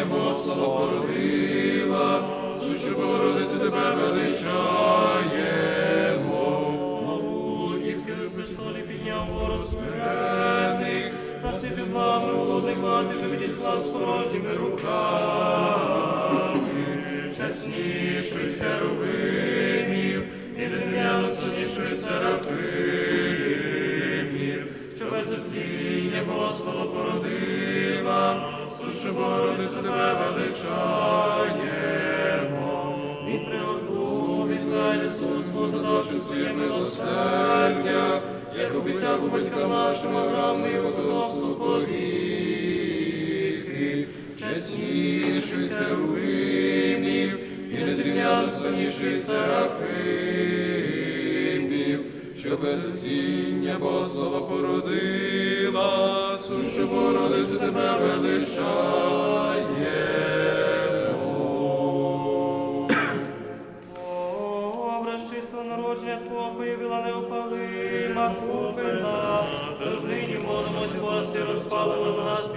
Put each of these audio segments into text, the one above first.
отління Богослова породила, сущу Богородицю тебе величаємо. Могутність з престолі підняв ворог смирених, насипів вами голодних мати, що відіслав з порожніми руками, чесніших херовимів, і дезм'яно сонішої серафимів, що без отління Богослова породила, сушу суство за душу своє милосердя, як обіцяв у батькам нашим Аврааму і потомству повіки, чесніших херувимів, і незрівняно соніших серафимів, що без отління Богослова породила, сушу Богородицю тебе величаємо.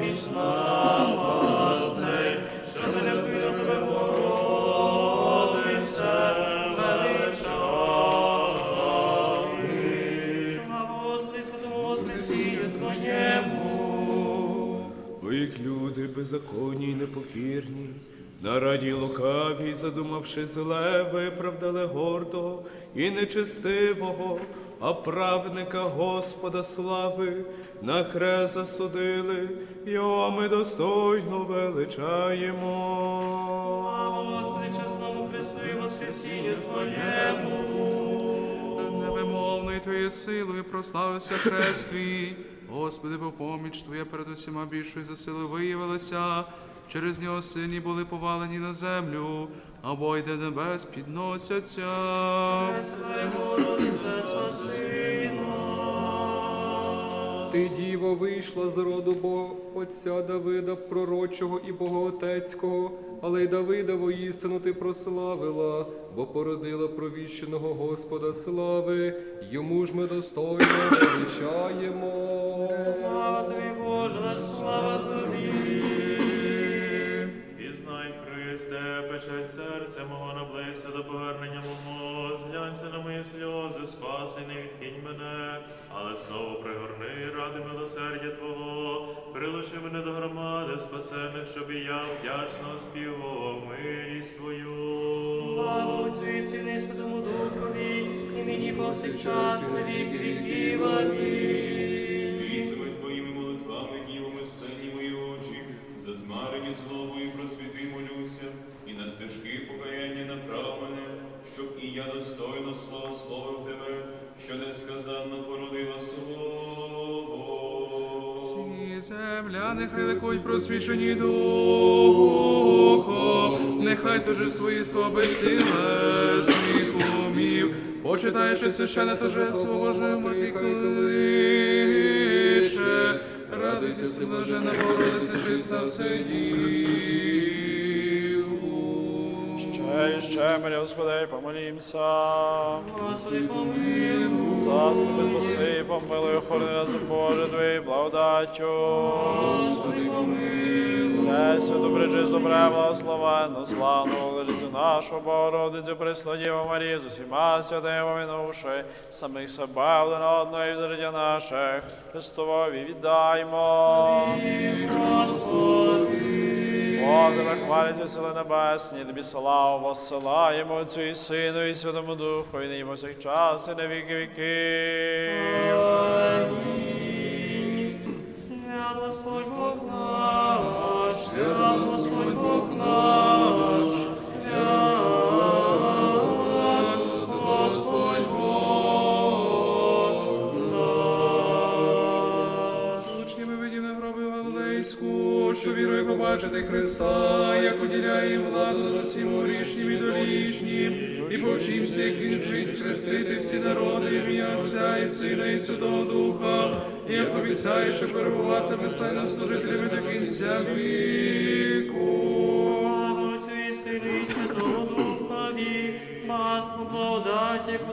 Розпалимо в нас пічна пастей, що мене вбила тебе Богородице, величай. Слава Господи, святому Воскресінню Твоєму. Ви їх люди беззаконні й непокірні, на раді лукаві, задумавши зле, виправдали гордого і нечестивого, а праведника Господа слави на хрест засудили, його ми достойно величаємо. Слава Господи, чесному Христу і Воскресінню Твоєму. Невимовною Твоєю силою прославився хрест Твій. Господи, бо поміч Твоя перед усіма більшою за силою виявилася. Через нього сильні були повалені на землю, а бойде небес підносяться. Спаси нас. Ти, діво, вийшла з роду Бога Отця Давида, пророчого і Богоотецького, але й Давида воістину ти прославила, бо породила провіщеного Господа слави, йому ж ми достойно величаємо. Слава Тобі, Боже, слава Тобі. Печаль серця мого наблизься до повернення мого, зглянься на мої сльози, спаси, не відкинь мене, але знову пригорни ради милосердя Твого, прилучи мене до громади спасених, щоб і я вдячно співав милість Твою. Слава Отцю і Сину і Святому Духові, і нині повсякчас, на віки віків. Амінь. Світлими твоїми молитвами, дівами, стані мої очі, затьмарені злобою просвіти молюся, і на стежки покаяння направ мене, щоб і я достойно славословив тебе, що несказанно породила слово. І земля, нехай ликують просвічені духом, нехай торжествує слаби силе своїх умів, почитаючи священне торжество Боже морти кличе, радуйся, си блажена Богородице, чиста вседів. Ще і Господи, помолімся. Господи, помилуй. Заступи, спаси, помилуй, охорони нас, Боже, Твоєю благодаттю. Господи, помилуй. Пресвяту, добре, добре, благословенну, славну, лежицю нашу Богородицю, Преснодіву Марію, з усіма святими минувши, самих себе один одного і взаради наших, Христовові віддаймо. Господи. Боже, хвалять сили небесні, тобі славу воссилаємо Отцю і Сину, і Святому Духу, і нині повсякчас, і на віки віків. Побачити Христа, як уділяє владу над усім урішнім і долішнім, і повчимся, як він вчить хрестити всі народи, ім'я Отця і Сина, і Святого Духа, і як обіцяє, що перебуватиме стайно служителями до кінця віку. Слава Отцю і Сину і Святого Духові, паству благодаті, яку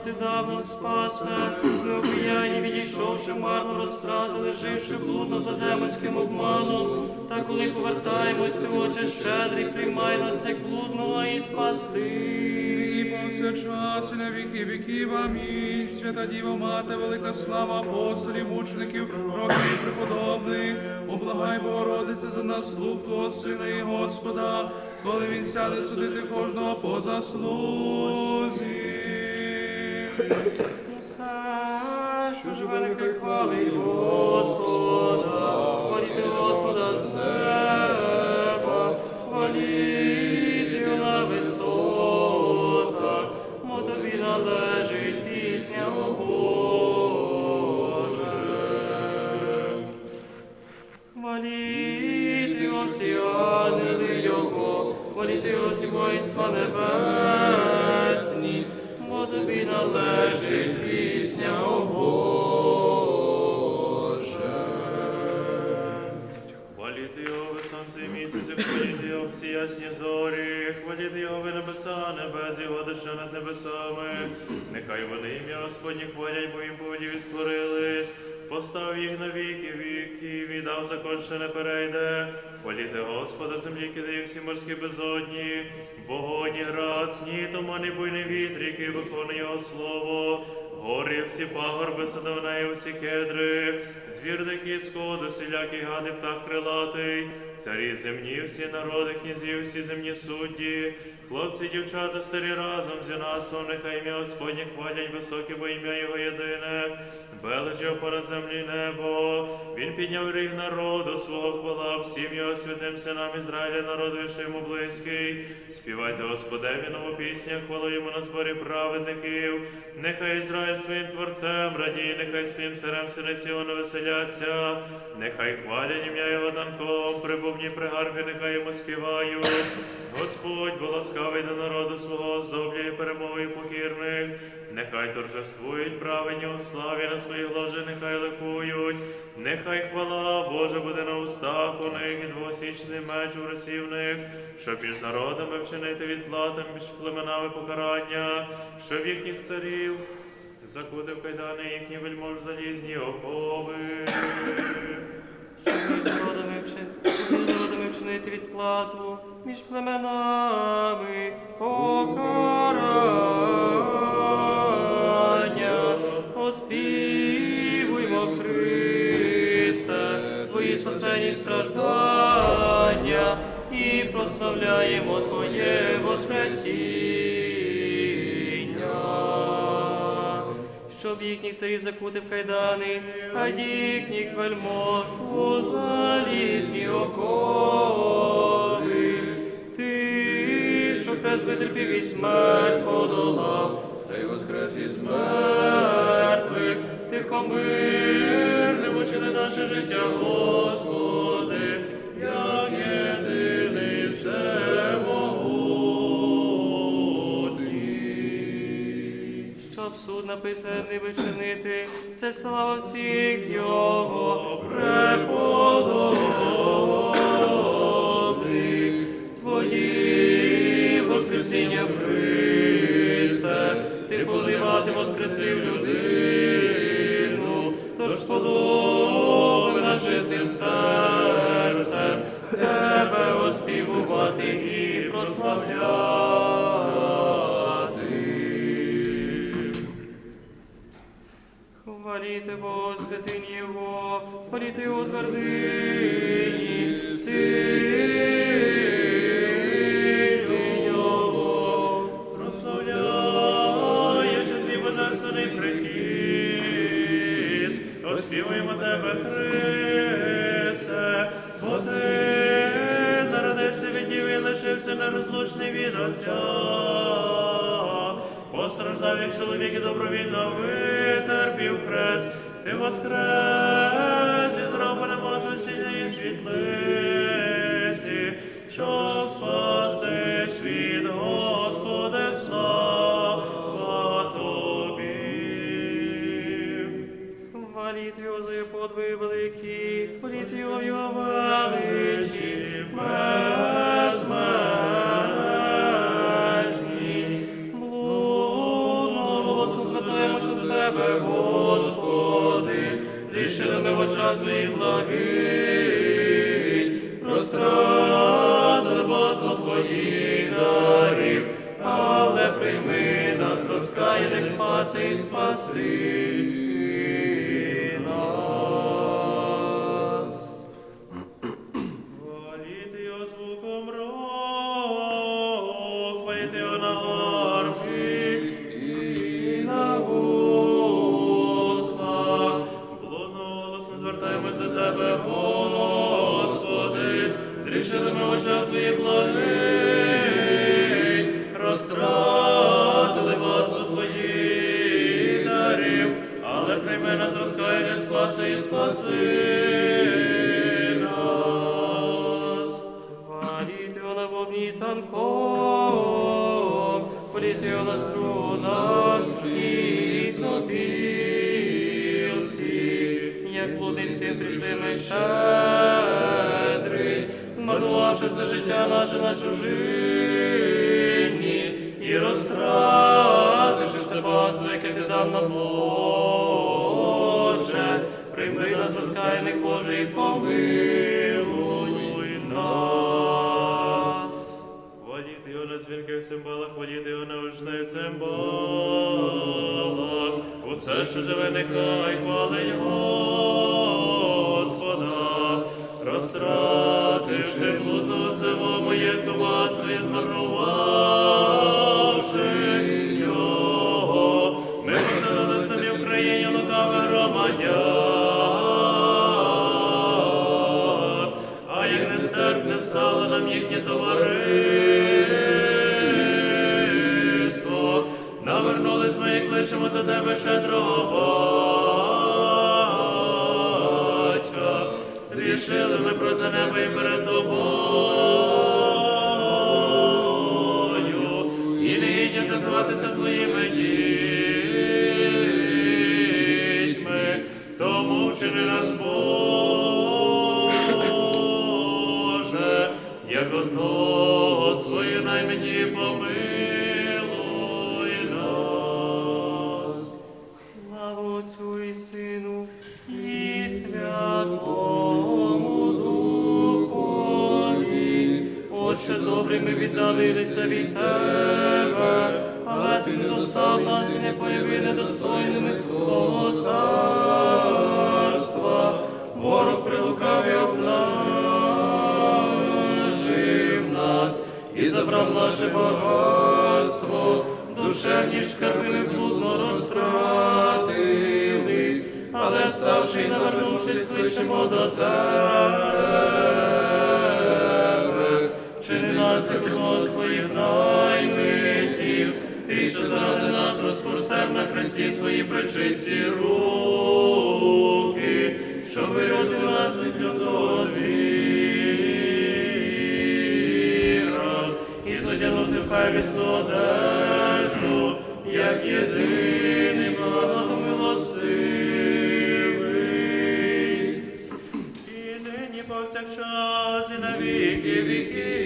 ти дав нам спасе, ми окаянні відійшовши, марно розтратили, живши блудно за демонським обманом. Та коли повертаємось, ти, Отче щедрий, приймай нас як блудного і спаси. Повсякчас, і на віки віків. Амінь. Свята Діва Мати, велика слава апостолів, мучеників, пророків і преподобних. Облагай, Богородице, за нас слуг Твого Сина і Господа, коли він сяде судити кожного по заслузі. Що живе, нехай хвалить Господа, хваліти Господа з неба, хваліти на висотах, мо тобі належить пісня, о Боже. Хваліти його ангели його, хваліти всі воїнства небесні, бо тобі належить пісня, о Боже. Хваліти його сонце і місяці, хваліти його всі ясні зорі, хваліти його ви небеса, небес його дише над небесами. Нехай вони ім'я Господні хвалять, бо їм поводів створились. Постав їх на віки віки, віддав дав закон, що не перейде. політи Господа, землі кидає всі морські безодні, вогоні, і град, сні, тумани, і буйний вітр, який виконує його слово. Горі всі пагорби, садовнеї всі кедри, звір дикий сходу, всілякий гади птах крилатий, царі земні, всі народи, князі, всі земні судді, хлопці, дівчата, старі разом з юнацтвом, нехай ім'я Господнє хвалять високе, бо ім'я Його єдине, велич його понад землі небо. Він підняв ріг народу свого хвала всім його святим синам Ізраїля, народу що йому близький. Співайте Господеві нову пісню, хвалу йому на зборі праведників. Нехай Ізраїль своїм творцем радіє, нехай своїм царем сини Сіону веселяться, нехай хвалять ім'я його танком, при бубні, при нехай йому співають. Господь бо ласкавий до народу свого, оздоблює перемогою покірних. Нехай торжествують праведні у славі на своїх ложі, нехай ликують, нехай хвала Божа буде на устах у них і двосічний меч у руці в них, щоб між народами вчинити відплатам, між племенами покарання, щоб їхніх царів закутив кайдани їхні вельмож залізні окови. Вчи- між народами вчинити відплату, між племенами покарання. Оспівуймо Христе, Твої спасені страждання і прославляємо Твоє Воскресіння щоб їхніх царів закутив кайдани, а їхніх вельмож у залізні хрест витерпів і смерть подолав, та й воскрес із мертвих, тихомирним учини наше життя, Господи, як єдиний всемогутній. Щоб суд написаний вичинити, це слава всіх його преподобних. Воскресіння Христе, ти поливати воскресив людину, тож сподоби над чистим серцем, тебе оспівувати і прославляти. Хваліте Бога святині Його, хваліте Його твердині, Отця. Постраждав як чоловік і добровільно витерпів хрест, ти воскрес і із робленого звесільної світлиці, щоб спасти світ, Господи, слава Тобі. Хваліть його за його великі, в його величі, очах і благить, прострадали, басно Твоїх дарів, але прийми нас, розкаяних, спаси і спаси як блудний син прийшли ми щедрий, змарнувавши все життя наше на чужині, і розтративши все багатство, яке ти дав нам Боже, прийми нас розкаяних Боже і помилуй нас. Хваліти його на дзвінких цимбалах, хваліти його на вишневих цимбалах. Усе, що живе, нехай хвалить Господа. Розтративши блудну цево маєтку вас своє змарнувавши його. Ми поселили самі в країні лукавих громадян. А як нестерпне встало нам їхнє товариство, навернулись ми і кличемо до тебе щедрого зрішили ми проти неба і перед тобою, і не гідні вже зватися твоїми дітьми, тому вчини нас віддалилися від Тебе, але Ти не зостав нас і не появи недостойними Твого царства. Ворог прилукаві обнажив нас і забрав наше багатство, душевні скарби блудно розтратили, але вставши і навернувшись, кличемо до тебе. Хресті свої пречисті руки, що вирятує нас від лютого звіра, і зодягнути в хай вісну одежу, як єдиний багато милостивий. І нині повсякчас і на віки.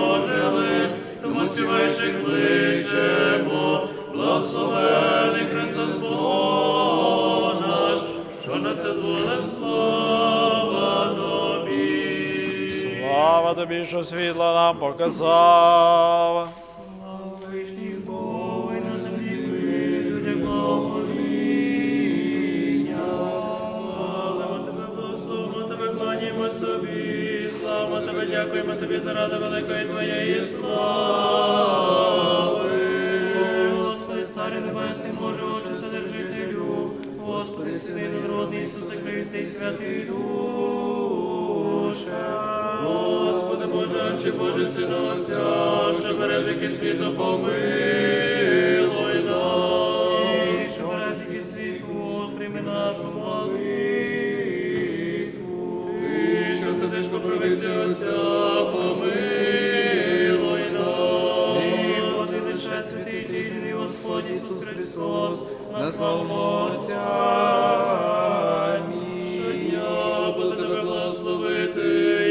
Ожили, тому співаючи кличемо, благословений Христос Бог наш, що на це зволив слава тобі. Слава тобі, що світло нам показав. Тобі заради великої твоєї слави. Господи, царю небесний, Боже, очі вседержителю, Господи, Сини, народний Ісусе Христе, і Святий Душе. Господи Боже, чи Боже Сина Отця, що бережики світу помилуй нас. Що разі світу, прийми нашу молитву. Ти, що сидиш по правиці Отця, славу Отця. Щодня буду тебе благословити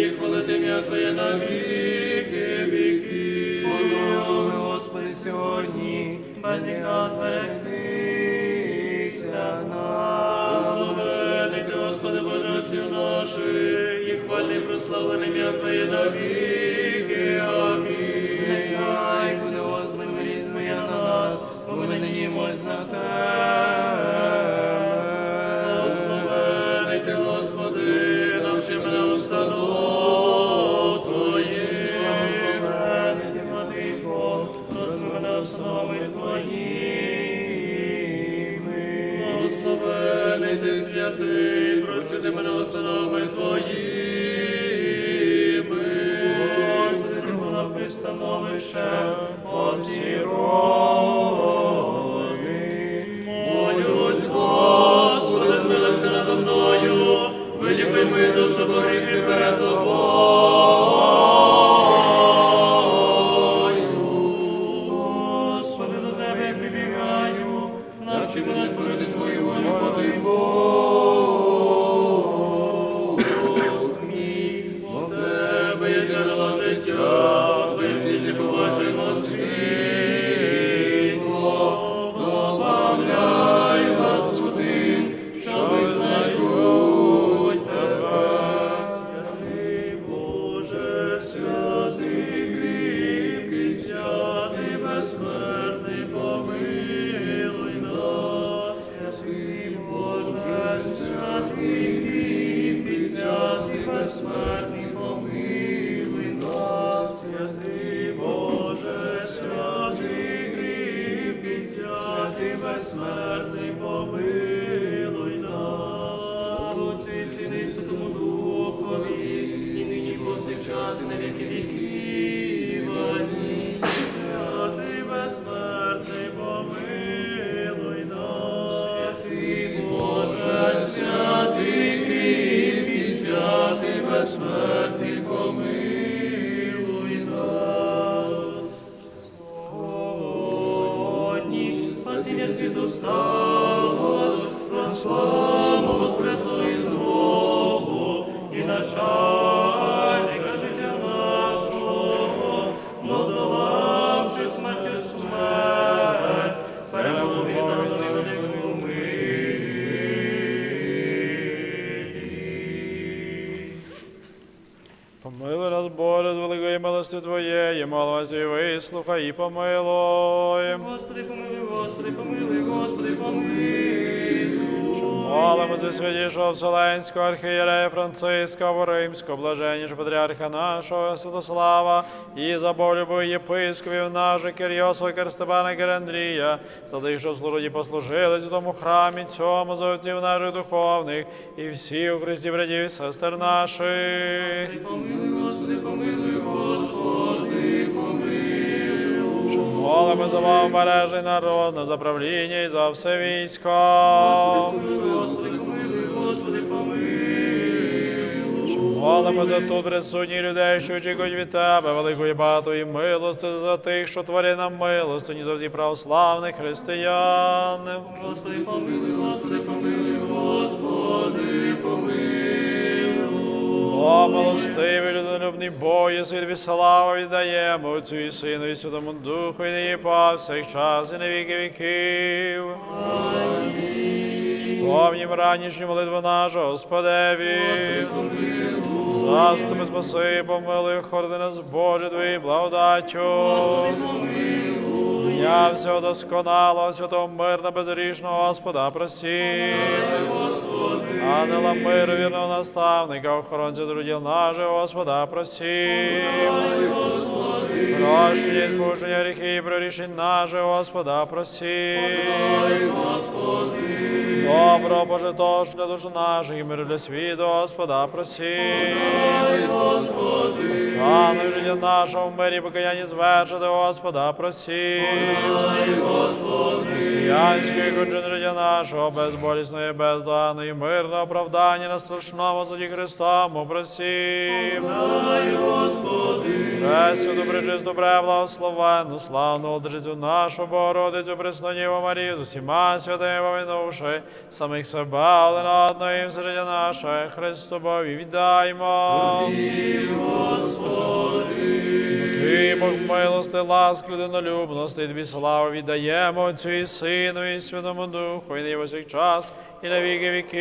і хвалити ім'я Твоє на віки віки. Господи, сьогодні, без гріха зберегтися нам. Благословений ти, Господи Боже, наших, і хвальний прославлений ім'я Твоє на віки. Мою душу, бо гріх великої Твоє, і молимось вислухай і помилуй. Господи, помилуй, Господи, помилуй, Господи, помилуй. Святішого Вселенського архієрея Франциска, Римського, блаженнішого патріарха нашого Святослава, і за болюбою єпископів наших Кирйосова, Керстепана, Керандрія, за тих, що в службі послужили у тому храмі цьому, за отців наших духовних, і всіх у Христі братів і сестер наших. Помилуй, Господи, помилуй, Господи, помилуй. Молимо за вам, бережний народ, на заправління і за все військо. Господи, помилуй, Господи, Молимо за тут присутніх людей, що очікують від Тебе, великої багатої милости, за тих, що твори нам милостині, за всіх православних християн. Господи, помилуй, Господи, помилуй, Господи, помилуй. О, милостивий, людинолюбний Боже, світ слава віддаємо Отцю і Сину, і Святому Духу, і нині повсякчас, і на віки віків. Сповнім ранішню молитву нашу, Господеві. Заступи, спаси, помилуй, хорди нас, Боже, Твої благодаттю. Я всього досконалого, святого мирно, безрішного Господа, прости. Ангела миру, вірного наставника, охоронця друділ нашого, Господа, прости. Прощення, відпущення гріхи прорішень наше, Господа, прости. Добро, Боже, тож для наша, і мир для світу, Господа, прости. Стану життя нашого в мирі покаяння звершити, Господа, прости. Християнської кончини життя нашого, безболісної, бездоганої, мирного оправдання на страшному суді Христому, прости. Пресвяту, пречисту, преблагословенну, славну Одрицю нашу Богородицю, Пресноніву Марію, з усіма святими помінувши, самих себе, але на одної середя наше, Христу Бові віддаймо. Бог милости, ласки, людинолюбності, тобі славу віддаємо Отцю і Сину, і Святому Духу, і нині повсякчас, і на віки віків.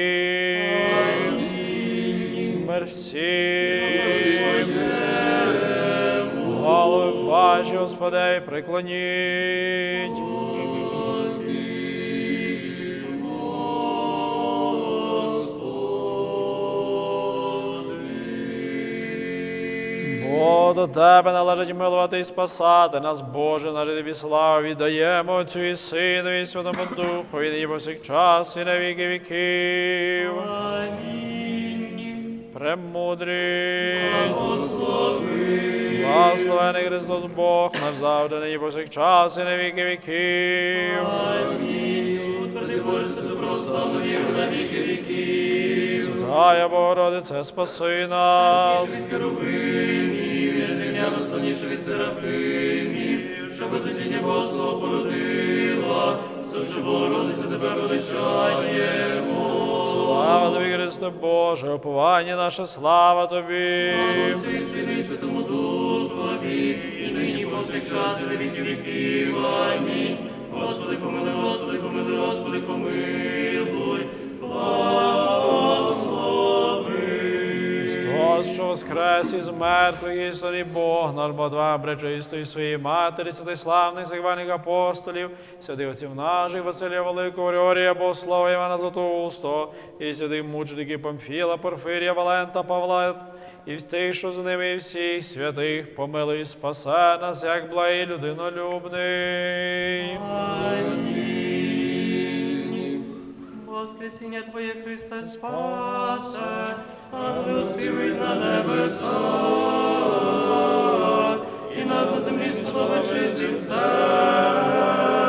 Мерсі. Голови ваші, Господи, преклоніть. До Тебе належить милувати і спасати нас, Боже, наш тобі славу віддаємо Отцю і Сину, і Святому Духу, і нині повсякчас, і на віки віків. Амінь. Премудрий, благословений Христос Бог, наш завжди, нині повсякчас, і на віки віків. Амінь. Утверди Боже, добро, славу, віру на віки віків. Святая Богородице, спаси нас. від херовимів, розславніша від серафимів, що безодіння Богослова породила, сущу Богородиця тебе величаємо. Слава тобі, Христе Боже, уповання наше, слава тобі. Отцю і Сину і Святому Духові, і нині повсякчас, і на віки віків. Амінь. Господи, помилуй, Господи, помилуй, Господи, помилуй. Що воскрес із мертвих, історій Бог, наш Бог два пречистої своєї матері, святих славних захвальних апостолів, святих отців наших, Василія Великого, Григорія, Богослова, Івана Златоусто, і святих мучеників Памфіла, Порфирія, Валента, Павла, і тих, що з ними, і всіх святих, помилуй спасе нас, як благий людинолюбний. Воскресіння Твоє Христе спасе, Ангели співають на небесах, і нас на землі сподобає чистим серцем.